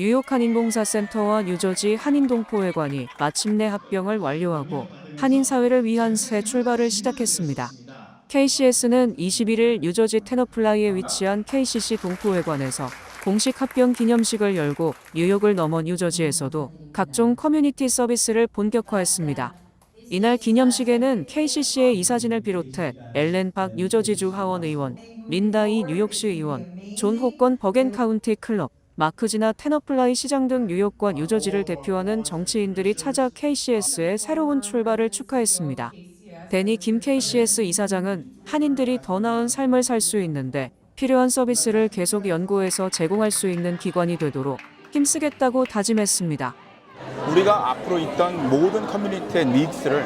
뉴욕 한인봉사센터와 뉴저지 한인동포회관이 마침내 합병을 완료하고 한인사회를 위한 새 출발을 시작했습니다. KCS는 21일 뉴저지 테너플라이에 위치한 KCC 동포회관에서 공식 합병 기념식을 열고 뉴욕을 넘어 뉴저지에서도 각종 커뮤니티 서비스를 본격화했습니다. 이날 기념식에는 KCC의 이사진을 비롯해 엘렌 박 뉴저지주 하원 의원, 린다이 뉴욕시 의원, 존 호건 버겐 카운티 클럽, 마크지나 테너플라이 시장 등 뉴욕과 뉴저지를 대표하는 정치인들이 찾아 KCS의 새로운 출발을 축하했습니다. 데니 김 KCS 이사장은 한인들이 더 나은 삶을 살 수 있는데 필요한 서비스를 계속 연구해서 제공할 수 있는 기관이 되도록 힘쓰겠다고 다짐했습니다. 우리가 앞으로 있던 모든 커뮤니티의 니드스를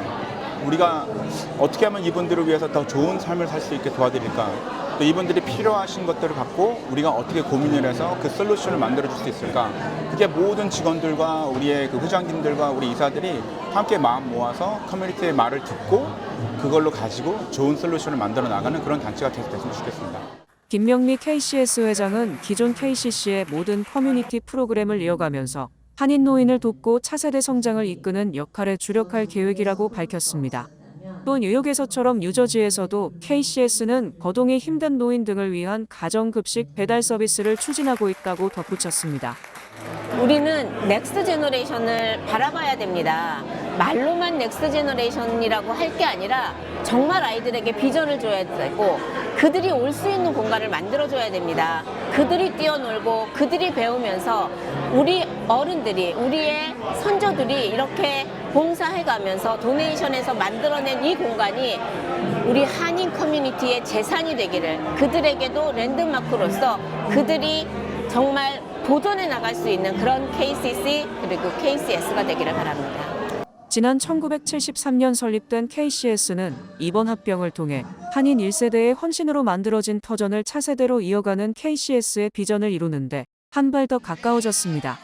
우리가 어떻게 하면 이분들을 위해서 더 좋은 삶을 살 수 있게 도와드릴까 또 이분들이 필요하신 것들을 갖고 우리가 어떻게 고민을 해서 그 솔루션을 만들어 줄 수 있을까 그게 모든 직원들과 우리의 그 회장님들과 우리 이사들이 함께 마음 모아서 커뮤니티의 말을 듣고 그걸로 가지고 좋은 솔루션을 만들어 나가는 그런 단체가 됐으면 좋겠습니다. 김명미 KCS 회장은 기존 KCC의 모든 커뮤니티 프로그램을 이어가면서 한인 노인을 돕고 차세대 성장을 이끄는 역할에 주력할 계획이라고 밝혔습니다. 또 뉴욕에서처럼 뉴저지에서도 KCS는 거동이 힘든 노인 등을 위한 가정급식 배달 서비스를 추진하고 있다고 덧붙였습니다. 우리는 넥스트 제너레이션을 바라봐야 됩니다. 말로만 넥스트 제너레이션이라고 할 게 아니라 정말 아이들에게 비전을 줘야 되고 그들이 올 수 있는 공간을 만들어줘야 됩니다. 그들이 뛰어놀고 그들이 배우면서 우리 어른들이 우리의 선조들이 이렇게 봉사해가면서 도네이션에서 만들어낸 이 공간이 우리 한인 커뮤니티의 재산이 되기를 그들에게도 랜드마크로서 그들이 정말 도전해 나갈 수 있는 그런 KCC 그리고 KCS가 되기를 바랍니다. 지난 1973년 설립된 KCS는 이번 합병을 통해 한인 1세대의 헌신으로 만들어진 터전을 차세대로 이어가는 KCS의 비전을 이루는데 한 발 더 가까워졌습니다.